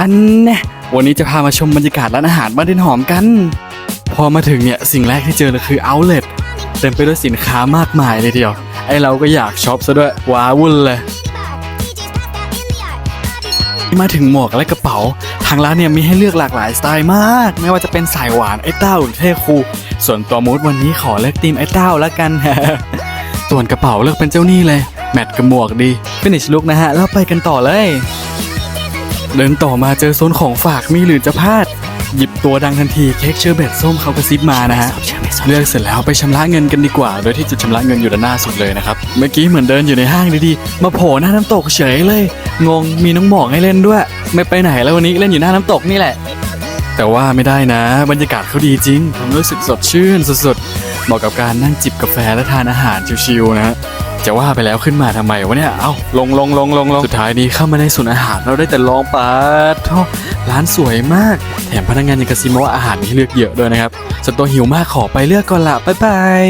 อันแน่วันนี้จะพามาชมบรรยากาศร้านอาหารบ้านดินหอมกัน พอมาถึงเนี่ยสิ่งแรกที่เจอเลยคือเอาเล t เต็มไปด้วยสินค้ามากมายเลยทีเดียว ไอเราก็อยากช็อปซะด้วยว้าวุ่นเลย มาถึงหมวกและกระเป๋า ทางร้านเนี่ยมีให้เลือกหลากหลายสไตล์มาก ไม่ว่าจะเป็นสายหวานไอ้เต้าหรือเท่คู ส่วนตัวมูดวันนี้ขอเลือกธีมไอ้เต้าแล้วกัน ส่วนกระเป๋าเลือกเป็นเจ้านี่เลย แมทกับหมวกดีฟินิชลุกนะฮะแล้วไปกันต่อเลย เดินต่อมาเจอโซนของฝากมีหรือจะพลาด หยิบตัวดังทันทีเค้กเชอร์เบตส้มเขากระซิบมานะฮะเลือกเสร็จแล้วไปชำระเงินกันดีกว่า โดยที่จุดชำระเงินอยู่ด้านหน้าสุดเลยนะครับ เมื่อกี้เหมือนเดินอยู่ในห้างดีๆ มาโผล่หน้าน้ำตกเฉยเลย งงมีน้องหมอกให้เล่นด้วย ไม่ไปไหนแล้ววันนี้เล่นอยู่หน้าน้ำตกนี่แหละ แต่ว่าไม่ได้นะ บรรยากาศเขาดีจริงทำให้รู้สึกสดชื่นสุดๆเหมาะกับการนั่งจิบกาแฟและทานอาหารชิวๆนะฮะ จะว่าไปแล้วขึ้นมาทำไมวะเนี่ย เอ้าลงลงลงลงลงสุดท้ายนี้เข้ามาในศูนย์อาหารเราได้แต่ลองปาดโทร้านสวยมาก แถมพนักงานยังกระซิบมาว่าอาหารมีให้เลือกเยอะด้วยนะครับส่วนตัวหิวมากขอไปเลือกก่อนละบ๊ายบาย